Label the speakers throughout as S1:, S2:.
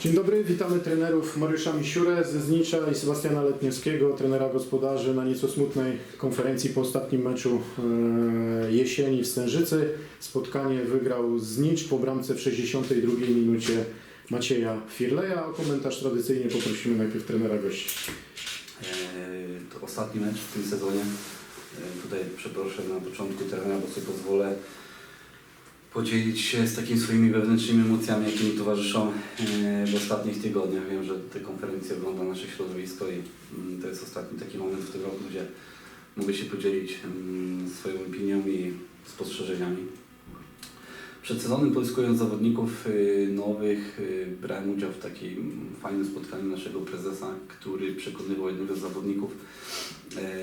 S1: Dzień dobry, witamy trenerów Mariusza Misiurę ze Znicza i Sebastiana Letniewskiego, trenera gospodarzy na nieco smutnej konferencji po ostatnim meczu e, jesieni w Stężycy. Spotkanie wygrał Znicz po bramce w 62 minucie Macieja Firleja. O komentarz tradycyjnie poprosimy najpierw trenera gości.
S2: E, To ostatni mecz w tym sezonie. E, Tutaj przeproszę na początku trenera, bo sobie pozwolę podzielić się z takimi swoimi wewnętrznymi emocjami, jakie mi towarzyszą e, w ostatnich tygodniach. Wiem, że te konferencje ogląda nasze środowisko i mm, to jest ostatni taki moment w tym roku, gdzie mogę się podzielić mm, swoją opinią i spostrzeżeniami. Przed sezonem poiskując zawodników y, nowych, y, brałem udział w takim fajnym spotkaniu naszego prezesa, który przekonywał jednego z zawodników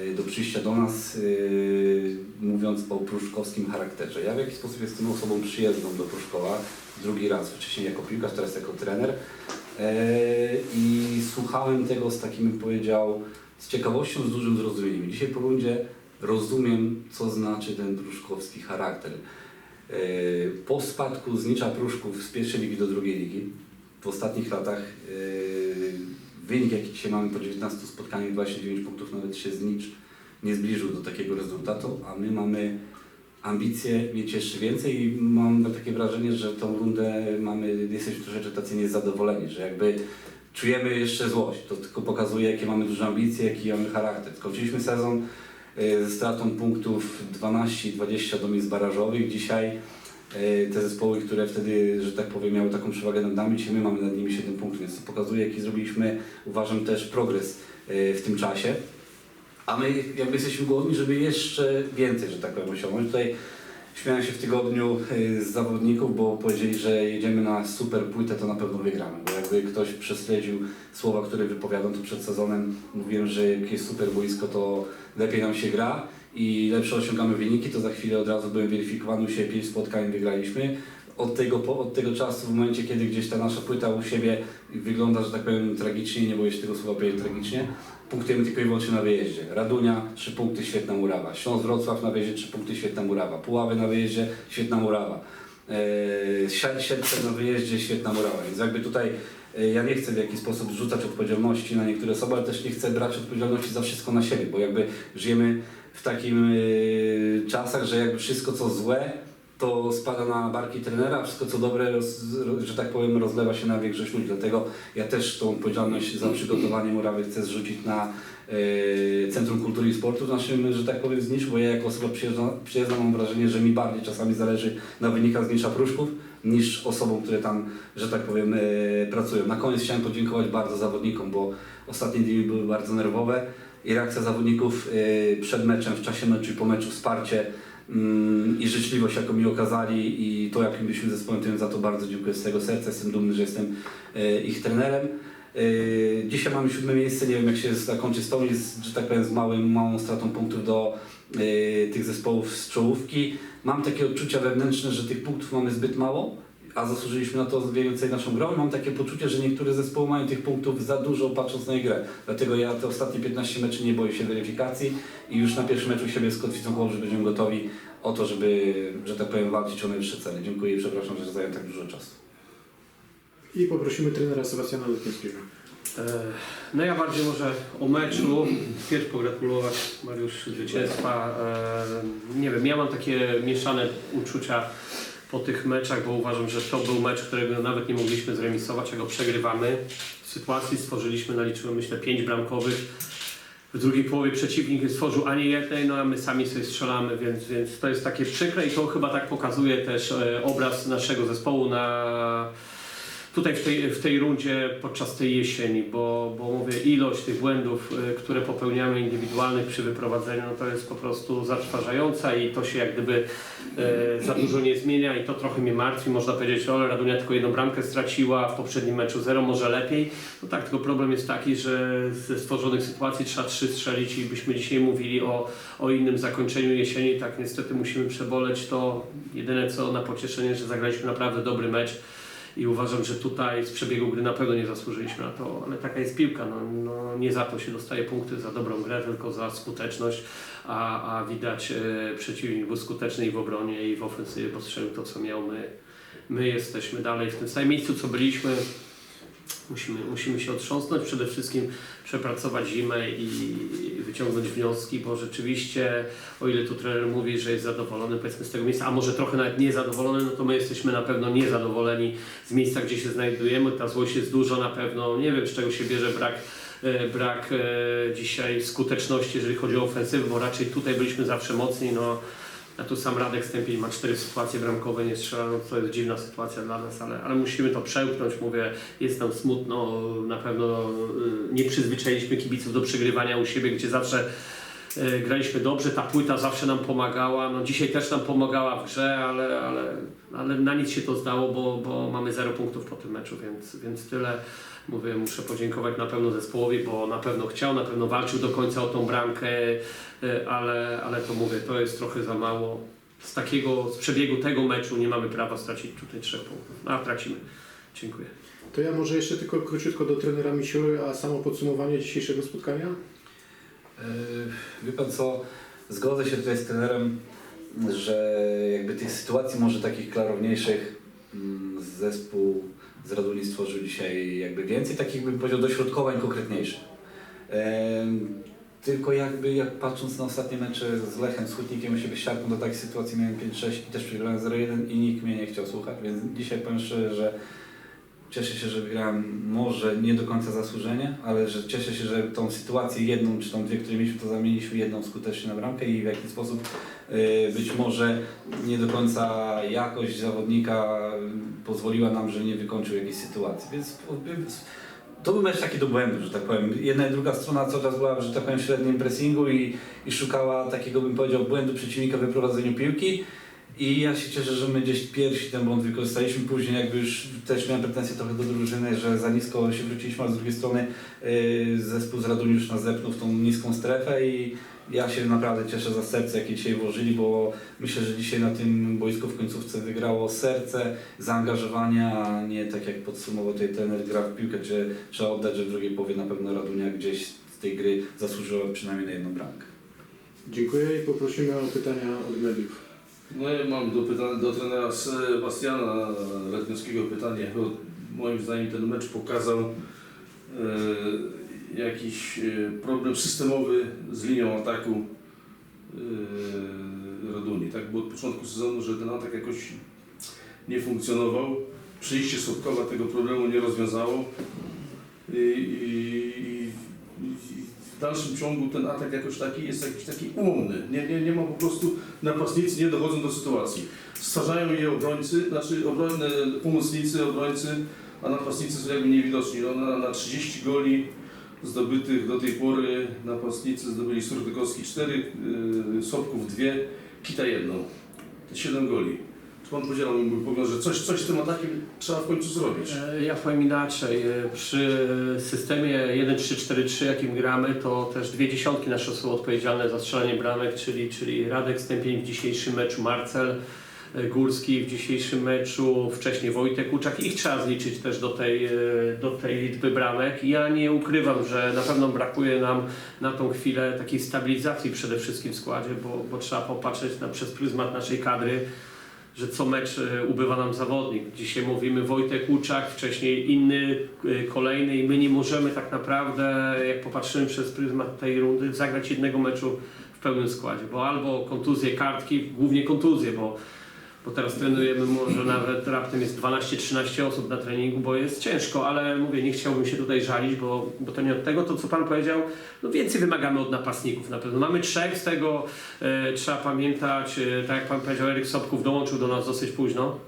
S2: y, do przyjścia do nas, y, mówiąc o pruszkowskim charakterze. Ja w jakiś sposób jestem osobą przyjezdną do Pruszkowa, drugi raz, wcześniej jako piłkarz, teraz jako trener. E, I słuchałem tego z takim, bym powiedział, z ciekawością, z dużym zrozumieniem. Dzisiaj po rundzie rozumiem, co znaczy ten pruszkowski charakter. E, Po spadku znicza Pruszków z pierwszej ligi do drugiej ligi w ostatnich latach e, wynik jaki dzisiaj mamy po 19 spotkaniach 29 punktów nawet się znicz nie zbliżył do takiego rezultatu, a my mamy ambicje mieć jeszcze więcej i mam takie wrażenie, że tą rundę mamy, jesteśmy troszeczkę tacy niezadowoleni, że jakby czujemy jeszcze złość. To tylko pokazuje, jakie mamy duże ambicje, jaki mamy charakter. Skończyliśmy sezon ze stratą punktów 12-20 do miejsc barażowych. Dzisiaj e, te zespoły, które wtedy, że tak powiem, miały taką przewagę nad nami, dzisiaj my mamy nad nimi 7 punktów, więc to pokazuje, jaki zrobiliśmy, uważam, też progres e, w tym czasie. A my jakby jesteśmy głodni, żeby jeszcze więcej, że tak powiem, osiągnąć. Tutaj śmiałem się w tygodniu z zawodników, bo powiedzieli, że jedziemy na super płytę, to na pewno wygramy. Jakby ktoś prześledził słowa, które wypowiadam tu przed sezonem, mówiłem, że jak jest super boisko, to lepiej nam się gra i lepsze osiągamy wyniki, to za chwilę od razu byłem weryfikowany, u siebie pięć spotkań wygraliśmy. Od tego, od tego czasu, w momencie, kiedy gdzieś ta nasza płyta u siebie wygląda, że tak powiem, tragicznie, nie boję się tego słowa powiedzieć tragicznie, punktujemy tylko i wyłącznie na wyjeździe. Radunia, 3 punkty, świetna murawa. Śląsk Wrocław na wyjeździe, 3 punkty, świetna murawa. Puławy na wyjeździe, świetna murawa. Eee, Sied- Siedlce na wyjeździe, świetna murawa. Więc jakby tutaj ja nie chcę w jakiś sposób rzucać odpowiedzialności na niektóre osoby, ale też nie chcę brać odpowiedzialności za wszystko na siebie, bo jakby żyjemy w takim e, czasach, że jakby wszystko co złe to spada na barki trenera, a wszystko co dobre, roz, że tak powiem, rozlewa się na większość ludzi. Dlatego ja też tą odpowiedzialność za przygotowanie murawy chcę zrzucić na e, Centrum Kultury i Sportu w naszym, że tak powiem, Znicz, bo ja jako osoba przyjeżdża mam wrażenie, że mi bardziej czasami zależy na wynikach Znicza Pruszków niż osobom, które tam, że tak powiem, e, pracują. Na koniec chciałem podziękować bardzo zawodnikom, bo ostatnie dni były bardzo nerwowe i reakcja zawodników e, przed meczem, w czasie meczu i po meczu, wsparcie mm, i życzliwość, jaką mi okazali i to, jakim byliśmy zespołem, tym za to bardzo dziękuję z tego serca. Jestem dumny, że jestem e, ich trenerem. Dzisiaj mamy siódme miejsce, nie wiem jak się zakończy z tą, jest, że tak powiem, z małym, małą stratą punktów do tych zespołów z czołówki. Mam takie odczucia wewnętrzne, że tych punktów mamy zbyt mało, a zasłużyliśmy na to więcej naszą grą mam takie poczucie, że niektóre zespoły mają tych punktów za dużo patrząc na ich grę. Dlatego ja te ostatnie 15 meczy nie boję się weryfikacji i już na pierwszym meczu siebie z kotwicą że będziemy gotowi o to, żeby, że tak powiem, walczyć o najwyższe cele. Dziękuję i przepraszam, że zająłem tak dużo czasu.
S1: I poprosimy trenera Sebastiana Letniewskiego.
S3: E, No ja bardziej może o meczu. Pierw pogratulować Mariusz zwycięstwa. E, Nie wiem, ja mam takie mieszane uczucia po tych meczach, bo uważam, że to był mecz, którego nawet nie mogliśmy zremisować, a go przegrywamy. W sytuacji stworzyliśmy, naliczyłem myślę pięć bramkowych. W drugiej połowie przeciwnik nie stworzył ani jednej, no a my sami sobie strzelamy, więc, więc to jest takie przykre i to chyba tak pokazuje też e, obraz naszego zespołu na, tutaj w tej, w tej rundzie podczas tej jesieni, bo, bo mówię, ilość tych błędów, y, które popełniamy indywidualnych przy wyprowadzeniu, no to jest po prostu zatrważająca i to się jak gdyby e, za dużo nie zmienia i to trochę mnie martwi. Można powiedzieć, o Radunia tylko jedną bramkę straciła, w poprzednim meczu zero, może lepiej. No tak, tylko problem jest taki, że ze stworzonych sytuacji trzeba trzy strzelić i byśmy dzisiaj mówili o, o innym zakończeniu jesieni, tak niestety musimy przeboleć to. Jedyne co na pocieszenie, że zagraliśmy naprawdę dobry mecz i uważam, że tutaj z przebiegu gry na pewno nie zasłużyliśmy na to, ale taka jest piłka. No, no, nie za to się dostaje punkty za dobrą grę, tylko za skuteczność, a, a widać e, przeciwnik był skuteczny i w obronie, i w ofensywie postrzelił to, co miał. My, my jesteśmy dalej w tym samym miejscu, co byliśmy. Musimy, musimy się otrząsnąć, przede wszystkim przepracować zimę i wyciągnąć wnioski, bo rzeczywiście, o ile tu trener mówi, że jest zadowolony powiedzmy z tego miejsca, a może trochę nawet niezadowolony, no to my jesteśmy na pewno niezadowoleni z miejsca, gdzie się znajdujemy. Ta złość jest dużo na pewno, nie wiem z czego się bierze brak e, brak e, dzisiaj skuteczności, jeżeli chodzi o ofensywę, bo raczej tutaj byliśmy zawsze mocni, no a tu sam Radek Stępień ma cztery sytuacje bramkowe, nie strzela, no to jest dziwna sytuacja dla nas, ale, ale musimy to przełknąć, mówię, jest nam smutno, na pewno y, nie przyzwyczailiśmy kibiców do przegrywania u siebie, gdzie zawsze y, graliśmy dobrze, ta płyta zawsze nam pomagała, no dzisiaj też nam pomagała w grze, ale, ale, ale na nic się to zdało, bo, bo mamy zero punktów po tym meczu, więc, więc tyle. Mówię, muszę podziękować na pewno zespołowi, bo na pewno chciał, na pewno walczył do końca o tą bramkę, y, ale, ale to mówię, to jest trochę za mało. Z takiego, z przebiegu tego meczu nie mamy prawa stracić tutaj trzech punktów. No, a tracimy. Dziękuję.
S1: To ja może jeszcze tylko króciutko do trenera Misiury, a samo podsumowanie dzisiejszego spotkania?
S2: Yy, Wie pan co, zgodzę się tutaj z trenerem, że jakby tych sytuacji może takich klarowniejszych mm, zespół z Raduni stworzył dzisiaj jakby więcej, takich bym powiedział dośrodkowań konkretniejszych. Tylko jakby jak patrząc na ostatnie mecze z Lechem, z Hutnikiem, z Siarką, do takiej sytuacji miałem 5-6 i też przegrałem 0-1 i nikt mnie nie chciał słuchać, więc dzisiaj powiem szczerze, że Cieszę się, że wygrałem może nie do końca zasłużenie, ale że cieszę się, że tą sytuację jedną czy tą dwie, które mieliśmy, to zamieniliśmy jedną skutecznie na bramkę i w jakiś sposób być może nie do końca jakość zawodnika y, pozwoliła nam, że nie wykończył jakiejś sytuacji. Więc y, to był mecz taki do błędu, że tak powiem. Jedna i druga strona cały czas była, że tak powiem, w średnim pressingu i, i szukała takiego, bym powiedział, błędu przeciwnika w wyprowadzeniu piłki. I ja się cieszę, że my gdzieś pierwsi ten błąd wykorzystaliśmy. Później jakby już też miałem pretensje trochę do drużyny, że za nisko się wróciliśmy, a z drugiej strony yy, zespół z Raduniu już nas zepnął w tą niską strefę i ja się naprawdę cieszę za serce, jakie dzisiaj włożyli, bo myślę, że dzisiaj na tym boisku w końcówce wygrało serce, zaangażowanie, a nie tak jak podsumował tutaj trener, gra w piłkę, czy trzeba oddać, że w drugiej połowie na pewno Radunia gdzieś z tej gry zasłużyła przynajmniej na jedną bramkę.
S1: Dziękuję i poprosimy o pytania od mediów.
S4: No ja mam do, pytania, do trenera Sebastiana Letniowskiego pytanie, bo moim zdaniem ten mecz pokazał e, jakiś e, problem systemowy z linią ataku e, Raduni. Tak było od początku sezonu, że ten atak jakoś nie funkcjonował. Przyjście Słodkowa tego problemu nie rozwiązało. I, i, i, w dalszym ciągu ten atak jakoś taki jest jakiś taki ułomny. Nie, nie, nie ma po prostu napastnicy nie dochodzą do sytuacji. Stwarzają je obrońcy, znaczy obronne, pomocnicy, obrońcy, a napastnicy są jakby niewidoczni. No, na, na 30 goli zdobytych do tej pory napastnicy zdobyli Surdykowski 4, yy, Sobków 2, Kita 1. 7 goli. Czy Pan podziela mój pogląd, że coś, coś z tym atakiem trzeba w końcu zrobić?
S3: E, Ja powiem inaczej. E, Przy systemie 1-3-4-3, jakim gramy, to też dwie dziesiątki nasze są odpowiedzialne za strzelanie bramek, czyli, czyli Radek Stępień w dzisiejszym meczu, Marcel e, Górski w dzisiejszym meczu, wcześniej Wojtek Uczak. Ich trzeba zliczyć też do tej, e, do tej liczby bramek. Ja nie ukrywam, że na pewno brakuje nam na tą chwilę takiej stabilizacji przede wszystkim w składzie, bo, bo trzeba popatrzeć na, przez pryzmat naszej kadry że co mecz e, ubywa nam zawodnik. Dzisiaj mówimy Wojtek Łuczak, wcześniej inny, e, kolejny i my nie możemy tak naprawdę, jak popatrzymy przez pryzmat tej rundy, zagrać jednego meczu w pełnym składzie, bo albo kontuzje kartki, głównie kontuzje, bo, bo teraz trenujemy, może nawet raptem jest 12-13 osób na treningu, bo jest ciężko, ale mówię, nie chciałbym się tutaj żalić, bo, bo to nie od tego, to co Pan powiedział, no więcej wymagamy od napastników na pewno. Mamy trzech, z tego e, trzeba pamiętać, e, tak jak Pan powiedział, Eryk Sobków dołączył do nas dosyć późno.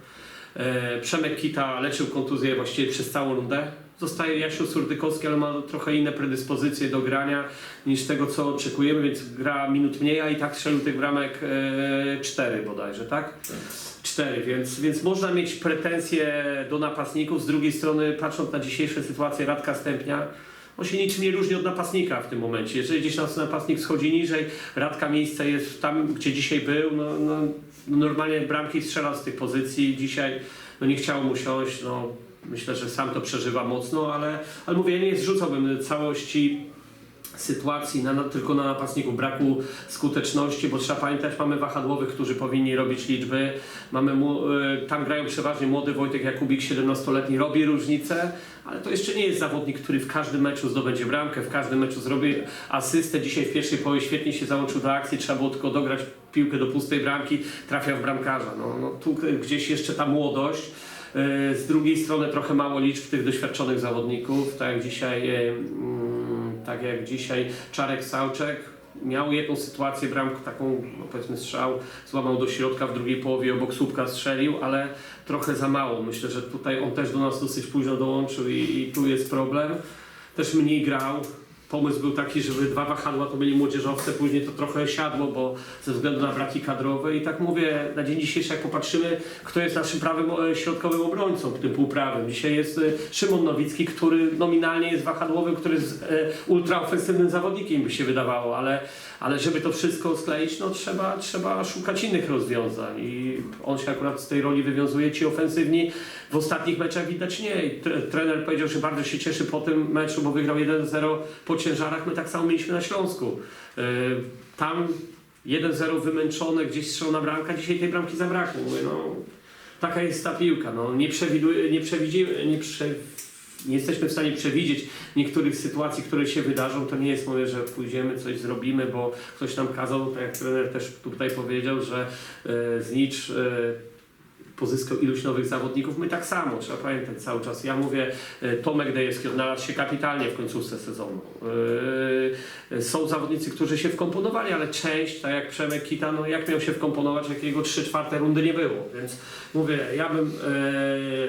S3: E, Przemek Kita leczył kontuzję właściwie przez całą rundę. Zostaje Jasiu Surdykowski, ale ma trochę inne predyspozycje do grania niż tego, co oczekujemy, więc gra minut mniej, a i tak strzelił tych bramek e, cztery bodajże, tak? Cztery, więc, więc można mieć pretensje do napastników. Z drugiej strony, patrząc na dzisiejszą sytuację Radka Stępnia, on się niczym nie różni od napastnika w tym momencie. Jeżeli gdzieś nas napastnik schodzi niżej, Radka miejsce jest tam, gdzie dzisiaj był, no, no, no normalnie bramki strzelał z tych pozycji. Dzisiaj no nie chciał mu siąść, no myślę, że sam to przeżywa mocno, ale, ale mówię, ja nie zrzucałbym całości sytuacji na, na, tylko na napastniku, braku skuteczności, bo trzeba pamiętać, mamy wahadłowych, którzy powinni robić liczby, mamy y, tam grają przeważnie młody Wojtek Jakubik, 17-letni, robi różnicę, ale to jeszcze nie jest zawodnik, który w każdym meczu zdobędzie bramkę, w każdym meczu zrobi asystę. Dzisiaj w pierwszej połowie świetnie się załączył do akcji, trzeba było tylko dograć piłkę do pustej bramki, trafia w bramkarza. No, no, tu gdzieś jeszcze ta młodość. Y, Z drugiej strony trochę mało liczb tych doświadczonych zawodników, tak jak dzisiaj, y, mm, tak jak dzisiaj Czarek Sałczek miał jedną sytuację bramkę, taką no powiedzmy strzał, złamał do środka w drugiej połowie, obok słupka strzelił, ale trochę za mało. Myślę, że tutaj on też do nas dosyć późno dołączył i, i tu jest problem. Też mniej grał. Pomysł był taki, żeby dwa wahadła to byli młodzieżowce, później to trochę siadło, bo ze względu na braki kadrowe i tak mówię, na dzień dzisiejszy jak popatrzymy, kto jest naszym prawym e, środkowym obrońcą, tym półprawym. Dzisiaj jest e, Szymon Nowicki, który nominalnie jest wahadłowym, który jest e, ultraofensywnym zawodnikiem by się wydawało, ale, ale żeby to wszystko skleić, no trzeba, trzeba szukać innych rozwiązań i on się akurat z tej roli wywiązuje. Ci ofensywni w ostatnich meczach widać nie. I tre- Trener powiedział, że bardzo się cieszy po tym meczu, bo wygrał 1-0 po ciężarach. My tak samo mieliśmy na Śląsku. Yy, Tam 1-0 wymęczone, gdzieś strzelona bramka, dzisiaj tej bramki zabrakło. Mówię, no, taka jest ta piłka. No, nie, przewiduje, nie, przewidzimy, nie, prze, nie jesteśmy w stanie przewidzieć niektórych sytuacji, które się wydarzą. To nie jest mówię, że pójdziemy, coś zrobimy, bo ktoś nam kazał, tak jak trener też tutaj powiedział, że e, znicz e, pozyskał iluś nowych zawodników. My tak samo, trzeba pamiętać cały czas. Ja mówię, e, Tomek Dejewski odnalazł się kapitalnie w końcówce sezonu. E, Są zawodnicy, którzy się wkomponowali, ale część, tak jak Przemek Kita, no jak miał się wkomponować, jak jego 3 czwarte rundy nie było. Więc mówię, ja bym,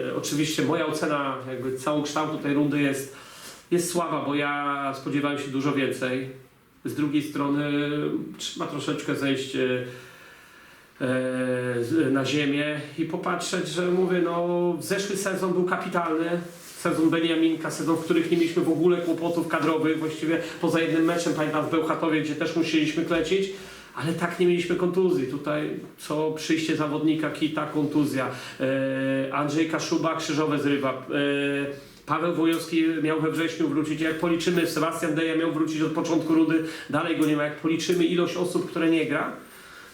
S3: e, oczywiście moja ocena jakby całokształtu tej rundy jest, jest słaba, bo ja spodziewałem się dużo więcej. Z drugiej strony trzeba troszeczkę zejść e, e, na ziemię i popatrzeć, że mówię, no zeszły sezon był kapitalny, sezon Beniaminka, sezon, w których nie mieliśmy w ogóle kłopotów kadrowych, właściwie poza jednym meczem, pamiętam w Bełchatowie, gdzie też musieliśmy klecić, ale tak nie mieliśmy kontuzji. Tutaj co przyjście zawodnika, kita, kontuzja, e, Andrzej Kaszuba, krzyżowe zrywa, e, Paweł Wojowski miał we wrześniu wrócić. Jak policzymy, Sebastian Deja miał wrócić od początku rudy, dalej go nie ma. Jak policzymy ilość osób, które nie gra,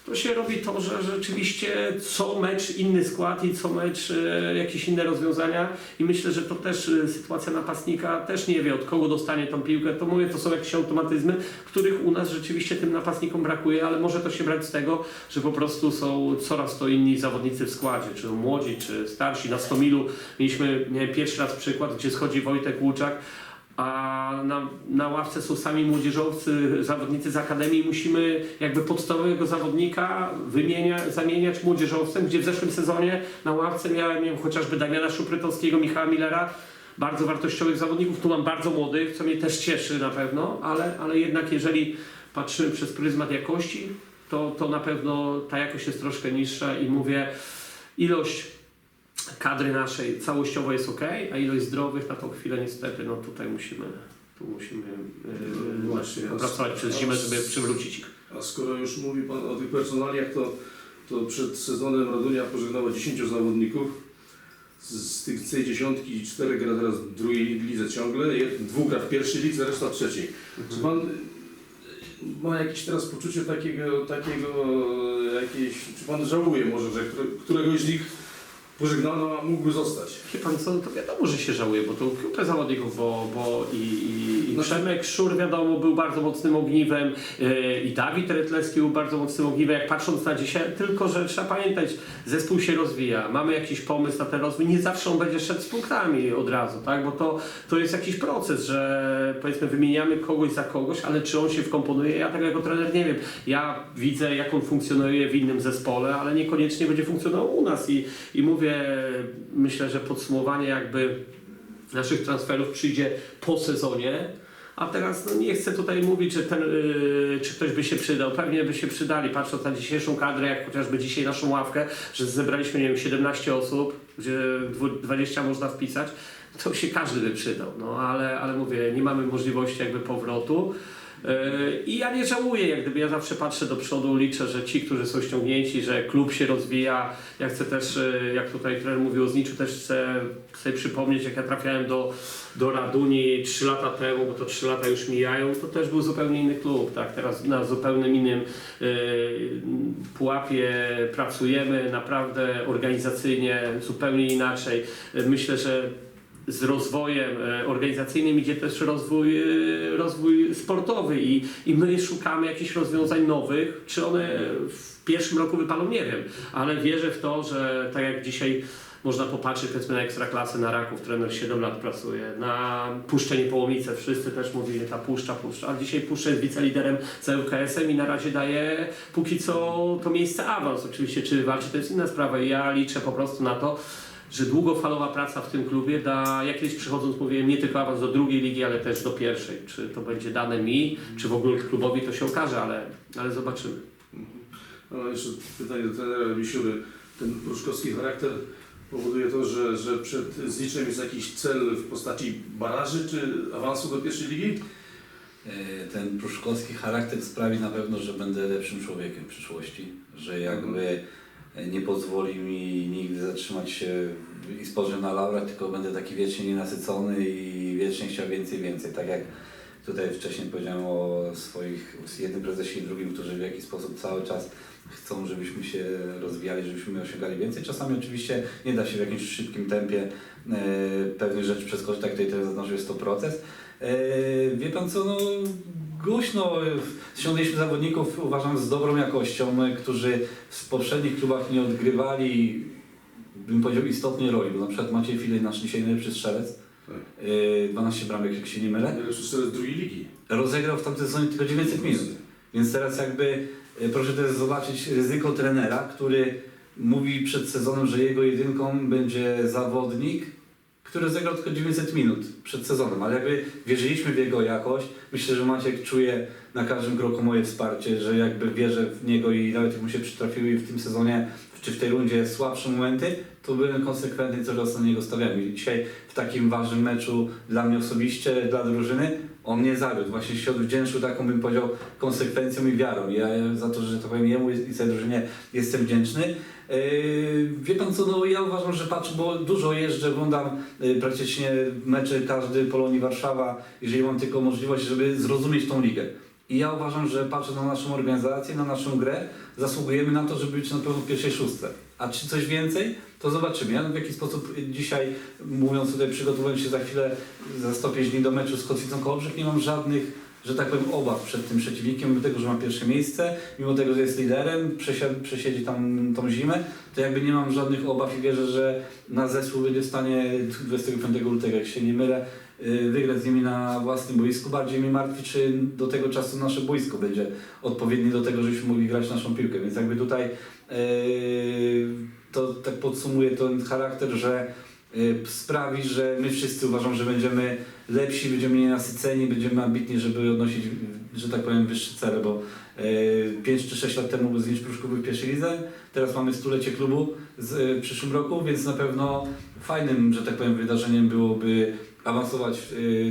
S3: to się robi to, że rzeczywiście co mecz inny skład i co mecz e, jakieś inne rozwiązania i myślę, że to też e, sytuacja napastnika też nie wie od kogo dostanie tą piłkę. To mówię, to są jakieś automatyzmy, których u nas rzeczywiście tym napastnikom brakuje, ale może to się brać z tego, że po prostu są coraz to inni zawodnicy w składzie, czy młodzi, czy starsi. Na Stomilu mieliśmy pierwszy raz przykład, gdzie schodzi Wojtek Łuczak, a na, na ławce są sami młodzieżowcy, zawodnicy z akademii. Musimy jakby podstawowego zawodnika wymienia, zamieniać młodzieżowcem, gdzie w zeszłym sezonie na ławce miałem, miałem chociażby Damiana Szuprytowskiego, Michała Millera, bardzo wartościowych zawodników. Tu mam bardzo młodych, co mnie też cieszy na pewno, ale, ale jednak jeżeli patrzymy przez pryzmat jakości, to, to na pewno ta jakość jest troszkę niższa i mówię, ilość kadry naszej całościowo jest ok, a ilość zdrowych na tą chwilę niestety, no tutaj musimy, tu musimy yy,
S4: Właśnie,
S3: pracować przez zimę, żeby przywrócić ich.
S4: A skoro już mówi Pan o tych personaliach, to, to przed sezonem Radunia pożegnała 10 zawodników. Z, tych z tej dziesiątki czterech gra teraz w drugiej lidze ciągle, dwóch gra w pierwszej lidze, reszta w trzeciej. Czy Pan y, ma jakieś teraz poczucie takiego, takiego czy Pan żałuje może, że które, któregoś z nich pożegnano, a mógłby zostać?
S3: Wie pan co, to wiadomo, że się żałuje, bo to grupę zawodników, bo, bo i, i, i
S4: No.
S3: Przemek Szur wiadomo był bardzo mocnym ogniwem yy, i Dawid Retlecki był bardzo mocnym ogniwem, jak patrząc na dzisiaj, tylko że trzeba pamiętać, zespół się rozwija, mamy jakiś pomysł na ten rozwój, nie zawsze on będzie szedł z punktami od razu, tak, bo to, to jest jakiś proces, że powiedzmy wymieniamy kogoś za kogoś, ale czy on się wkomponuje, ja tego jako trener nie wiem, ja widzę jak on funkcjonuje w innym zespole, ale niekoniecznie będzie funkcjonował u nas. I, i mówię, myślę, że podsumowanie jakby naszych transferów przyjdzie po sezonie. A teraz no nie chcę tutaj mówić, że ten, yy, czy ktoś by się przydał. Pewnie by się przydali, patrząc na dzisiejszą kadrę, jak chociażby dzisiaj naszą ławkę, że zebraliśmy, nie wiem, 17 osób, gdzie dwu- 20 można wpisać, to się każdy by przydał. No ale, ale mówię, nie mamy możliwości jakby powrotu. Yy, I ja nie żałuję, jak gdyby ja zawsze patrzę do przodu, liczę, że ci, którzy są ściągnięci, że klub się rozwija. Ja chcę też, yy, jak tutaj trener mówił o Zniczu, też chcę przypomnieć, jak ja trafiałem do, do Raduni 3 lata temu, bo to 3 lata już mijają, to też był zupełnie inny klub, tak? Teraz na zupełnie innym yy, pułapie pracujemy, naprawdę organizacyjnie, zupełnie inaczej. Myślę, że z rozwojem e, organizacyjnym idzie też rozwój, e, rozwój sportowy i, i my szukamy jakichś rozwiązań nowych. Czy one w pierwszym roku wypalą, nie wiem, ale wierzę w to, że tak jak dzisiaj można popatrzeć powiedzmy na ekstraklasę, na Raków, trener 7 lat pracuje, na Puszczę Niepołomice, wszyscy też mówili, ta Puszcza, Puszcza, a dzisiaj Puszcza jest wiceliderem z ŁKS-em i na razie daje póki co to miejsce awans. Oczywiście czy walczy to jest inna sprawa ja liczę po prostu na to, że długofalowa praca w tym klubie da, jak kiedyś przychodząc mówiłem, nie tylko awans do drugiej ligi, ale też do pierwszej. Czy to będzie dane mi, czy w ogóle klubowi, to się okaże, ale, ale zobaczymy.
S4: No, jeszcze pytanie do trenera Misiury. Ten pruszkowski charakter powoduje to, że, że przed Zniczem jest jakiś cel w postaci baraży czy awansu do pierwszej ligi?
S2: E, Ten pruszkowski charakter sprawi na pewno, że będę lepszym człowiekiem w przyszłości, że jakby nie pozwoli mi nigdy zatrzymać się i spojrzeć na laurach, tylko będę taki wiecznie nienasycony i wiecznie chciał więcej, więcej. Tak jak tutaj wcześniej powiedziałem o swoich jednym prezesie i drugim, którzy w jakiś sposób cały czas chcą, żebyśmy się rozwijali, żebyśmy osiągali więcej. Czasami oczywiście nie da się w jakimś szybkim tempie e, pewnych rzeczy przeskoczyć, tak tutaj teraz zaznaczył, jest to proces. E, wie pan co, no głośno e, ściągnęliśmy zawodników, uważam, z dobrą jakością, e, którzy w poprzednich klubach nie odgrywali, bym powiedział, istotnej roli, bo na przykład Maciej Filej, nasz dzisiaj najlepszy strzelec,
S4: Tak.
S2: e, 12 bramek, jak się nie mylę,
S4: Najlepszy strzelec drugiej ligi.
S2: rozegrał w tamtym sezonie tylko 900 minut. Więc teraz jakby e, proszę też zobaczyć ryzyko trenera, który mówi przed sezonem, że jego jedynką będzie zawodnik, który zagrał tylko 900 minut przed sezonem, ale jakby wierzyliśmy w jego jakość. Myślę, że Maciek czuje na każdym kroku moje wsparcie, że jakby wierzę w niego i nawet mu się przytrafiły w tym sezonie czy w tej rundzie słabsze momenty, to byłem konsekwentny co raz na niego stawiałem. I dzisiaj w takim ważnym meczu dla mnie osobiście, dla drużyny, on mnie zawiódł. Właśnie się odwdzięczył taką, bym powiedział, konsekwencją i wiarą. Ja za to, że to powiem jemu i tej drużynie jestem wdzięczny. Yy, Wie pan co, no ja uważam, że patrzę, bo dużo jeżdżę, oglądam yy, praktycznie mecze każdy Polonii Warszawa, jeżeli mam tylko możliwość, żeby zrozumieć tą ligę. I ja uważam, że patrzę na naszą organizację, na naszą grę, zasługujemy na to, żeby być na pewno w pierwszej szóstce. A czy coś więcej, to zobaczymy. Ja w jaki sposób dzisiaj, mówiąc tutaj, przygotowując się za chwilę, za 105 dni do meczu z Kotwicą Kołobrzeg, nie mam żadnych że tak powiem, obaw przed tym przeciwnikiem, mimo tego, że ma pierwsze miejsce, mimo tego, że jest liderem, przesiad- przesiedzi tam tą zimę, to jakby nie mam żadnych obaw i wierzę, że na zespół będzie w stanie 25 lutego, jak się nie mylę, yy, wygrać z nimi na własnym boisku. Bardziej mnie martwi, czy do tego czasu nasze boisko będzie odpowiednie do tego, żebyśmy mogli grać naszą piłkę. Więc jakby tutaj yy, to tak podsumuję ten charakter, że sprawi, że my wszyscy uważam, że będziemy lepsi, będziemy mniej nasyceni, będziemy ambitni, żeby odnosić, że tak powiem, wyższe cele, bo 5 czy 6 lat temu był Znicz Pruszków w pierwszej lidze, teraz mamy stulecie klubu z, e, w przyszłym roku, więc na pewno fajnym, że tak powiem, wydarzeniem byłoby awansować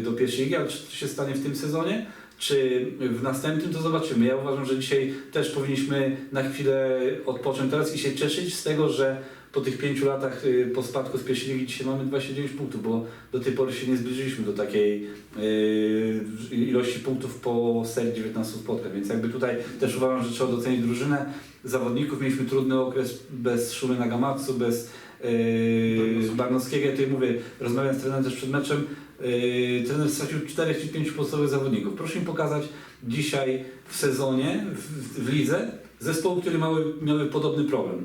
S2: do pierwszej ligi, ale czy to się stanie w tym sezonie? Czy w następnym, to zobaczymy. Ja uważam, że dzisiaj też powinniśmy na chwilę odpocząć teraz i się cieszyć z tego, że po tych pięciu latach y, po spadku z pierwszej ligi dzisiaj mamy 29 punktów, bo do tej pory się nie zbliżyliśmy do takiej y, ilości punktów po serii 19 spotkań, więc jakby tutaj też uważam, że trzeba docenić drużynę zawodników. Mieliśmy trudny okres bez Szumy Nagamatsu, bez yy, Barnowskiego. Ja tutaj mówię, rozmawiam z trenerem też przed meczem, yy, trener stracił 4 czy 5 podstawowych zawodników. Proszę mi pokazać dzisiaj w sezonie, w, w lidze, zespoły, które miały, miały podobny problem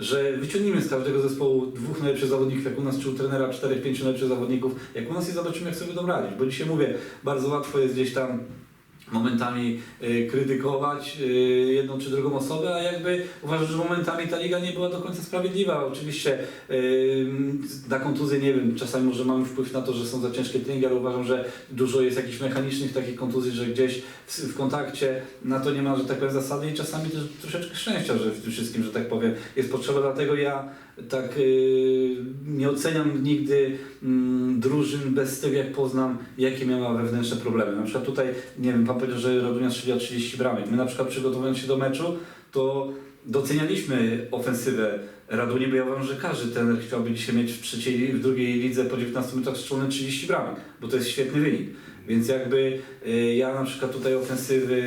S2: że wyciągnijmy z każdego zespołu dwóch najlepszych zawodników, jak u nas, czy u trenera czterech, pięciu najlepszych zawodników, jak u nas i zobaczymy, jak sobie będą radzić. Bo dzisiaj mówię, bardzo łatwo jest gdzieś tam momentami y, krytykować y, jedną czy drugą osobę, a jakby uważam, że momentami ta liga nie była do końca sprawiedliwa. Oczywiście y, na kontuzję, nie wiem, czasami może mamy wpływ na to, że są za ciężkie treningi, ale uważam, że dużo jest jakichś mechanicznych takich kontuzji, że gdzieś w, kontakcie na to nie ma, że tak powiem, zasady i czasami też troszeczkę szczęścia, że w tym wszystkim, że tak powiem, jest potrzeba. Dlatego ja tak nie oceniam nigdy mm, drużyn bez tego, jak poznam, jakie miała wewnętrzne problemy. Na przykład tutaj, nie wiem, powiedział, że Radunia strzeliła 30 bramek. My na przykład przygotowując się do meczu, to docenialiśmy ofensywę Raduni, bo ja uważam, że każdy trener chciałby dzisiaj mieć w trzeciej, w drugiej lidze po 19 minutach strzelone 30 bramek, bo to jest świetny wynik. Więc jakby y, ja na przykład tutaj ofensywy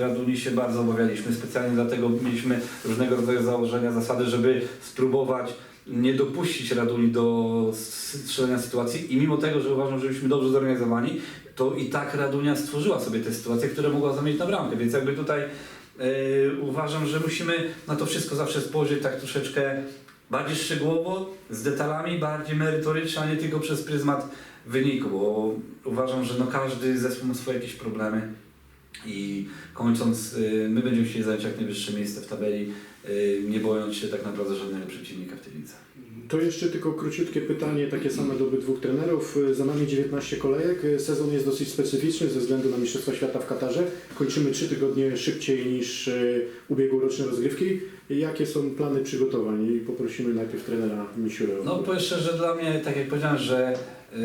S2: Raduni się bardzo obawialiśmy, specjalnie dlatego mieliśmy różnego rodzaju założenia, zasady, żeby spróbować nie dopuścić Raduni do strzelenia sytuacji i mimo tego, że uważam, że byliśmy dobrze zorganizowani, to i tak Radunia stworzyła sobie te sytuacje, które mogła zamienić na bramkę, więc jakby tutaj e, uważam, że musimy na to wszystko zawsze spojrzeć tak troszeczkę bardziej szczegółowo, z detalami, bardziej merytorycznie, a nie tylko przez pryzmat wyniku, bo uważam, że no każdy zespół ma swoje jakieś problemy i kończąc, y, my będziemy chcieli zająć jak najwyższe miejsce w tabeli, y, nie bojąc się tak naprawdę żadnego przeciwnika w tej lidze.
S1: To jeszcze tylko króciutkie pytanie, takie same do obydwu trenerów. Za nami 19 kolejek. Sezon jest dosyć specyficzny ze względu na Mistrzostwa Świata w Katarze. Kończymy 3 tygodnie szybciej niż e, ubiegłoroczne rozgrywki. Jakie są plany przygotowań? I poprosimy najpierw trenera Misiurę.
S2: No powiem szczerze, że dla mnie, tak jak powiedziałem, że yy,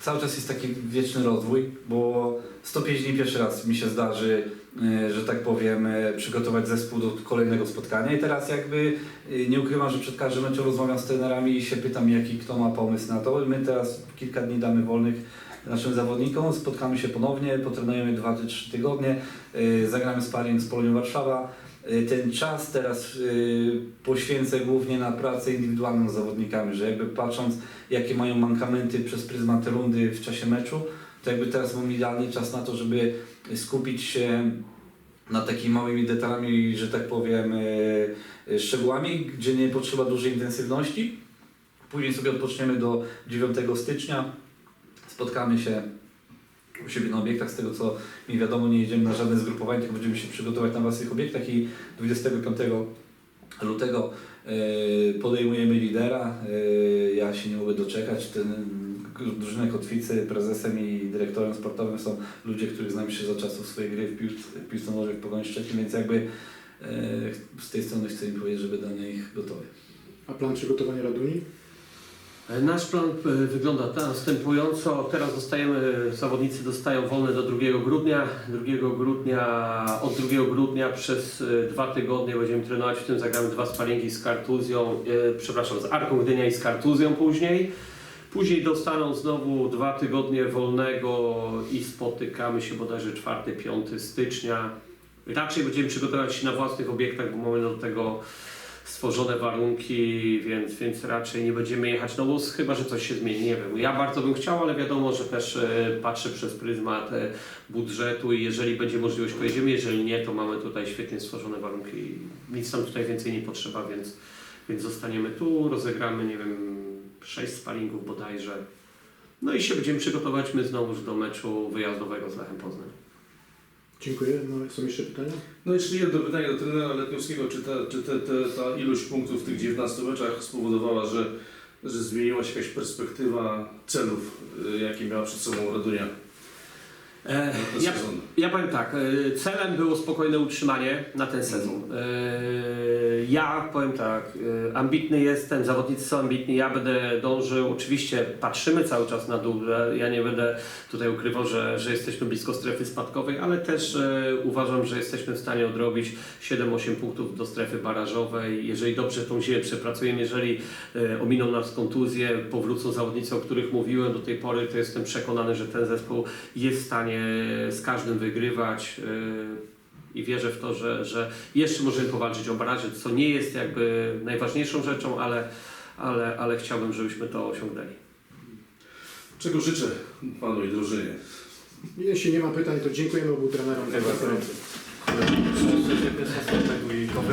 S2: cały czas jest taki wieczny rozwój, bo 105 dni pierwszy raz mi się zdarzy, że tak powiem, yy, przygotować zespół do kolejnego spotkania i teraz jakby yy, nie ukrywam, że przed każdym meczem rozmawiam z trenerami i się pytam, jaki kto ma pomysł na to. My teraz kilka dni damy wolnych naszym zawodnikom, spotkamy się ponownie, potrenujemy 2-3 tygodnie, zagramy sparring z Polonią Warszawa. Y, ten czas teraz y, poświęcę głównie na pracę indywidualną z zawodnikami, że jakby patrząc jakie mają mankamenty przez pryzmat rundy w czasie meczu, to jakby teraz mam idealny czas na to, żeby skupić się na takimi małymi detalami, że tak powiem, y, y, szczegółami, gdzie nie potrzeba dużej intensywności. Później sobie odpoczniemy do 9 stycznia, spotkamy się u siebie na obiektach, z tego co mi wiadomo, nie jedziemy na żadne zgrupowanie, tylko będziemy się przygotować na własnych obiektach i 25 lutego e, podejmujemy lidera. E, Ja się nie mogę doczekać. Ten drużynę kotwicy, prezesem i dyrektorem sportowym są ludzie, których znam się za czasów swojej gry w piłce, w piłce nożnej w Pogoni Szczecin, więc jakby e, z tej strony chcę im powiedzieć, żeby dane ich gotowe.
S1: A plan przygotowania Raduni?
S3: Nasz plan e, wygląda następująco. Teraz dostajemy, zawodnicy dostają wolne do 2 grudnia. 2 grudnia, od 2 grudnia przez e, dwa tygodnie będziemy trenować, w tym zagramy dwa sparingi z Kartuzją, e, przepraszam, z Arką Gdynia i z Kartuzją później. Później dostaną znowu dwa tygodnie wolnego i spotykamy się bodajże 4-5 stycznia. Raczej będziemy przygotować się na własnych obiektach, bo mamy do tego stworzone warunki, więc, więc raczej nie będziemy jechać, no bo chyba, że coś się zmieni, nie wiem. Ja bardzo bym chciał, ale wiadomo, że też e, patrzę przez pryzmat e, budżetu i jeżeli będzie możliwość, pojedziemy, jeżeli nie, to mamy tutaj świetnie stworzone warunki. Nic nam tutaj więcej nie potrzeba, więc, więc zostaniemy tu, rozegramy, nie wiem, sześć sparingów bodajże. No i się będziemy przygotować my znowuż do meczu wyjazdowego z Lechem Poznań.
S1: Dziękuję. No, są jeszcze pytania?
S4: No jeszcze jedno pytanie do trenera Letniowskiego. Czy, ta, czy te, te, ta ilość punktów w tych 19 meczach spowodowała, że, że zmieniła się jakaś perspektywa celów, y, jakie miała przed sobą Radunia
S3: E,
S4: ten
S3: ja? Ja powiem tak, e, celem było spokojne utrzymanie na ten sezon. E, Ja powiem tak, e, ambitny jestem, zawodnicy są ambitni, ja będę dążył, oczywiście patrzymy cały czas na dół, ja nie będę tutaj ukrywał, że, że jesteśmy blisko strefy spadkowej, ale też e, uważam, że jesteśmy w stanie odrobić 7-8 punktów do strefy barażowej. Jeżeli dobrze tą ziemię przepracujemy, jeżeli e, ominą nas kontuzje, powrócą zawodnicy, o których mówiłem do tej pory, to jestem przekonany, że ten zespół jest w stanie z każdym wygrywać yy, i wierzę w to, że, że jeszcze możemy powalczyć o baraże, co nie jest jakby najważniejszą rzeczą, ale, ale, ale chciałbym, żebyśmy to osiągnęli.
S4: Czego życzę panu i drużynie?
S1: Jeśli nie ma pytań, to dziękujemy obu trenerom za konferencję.
S2: Konferencji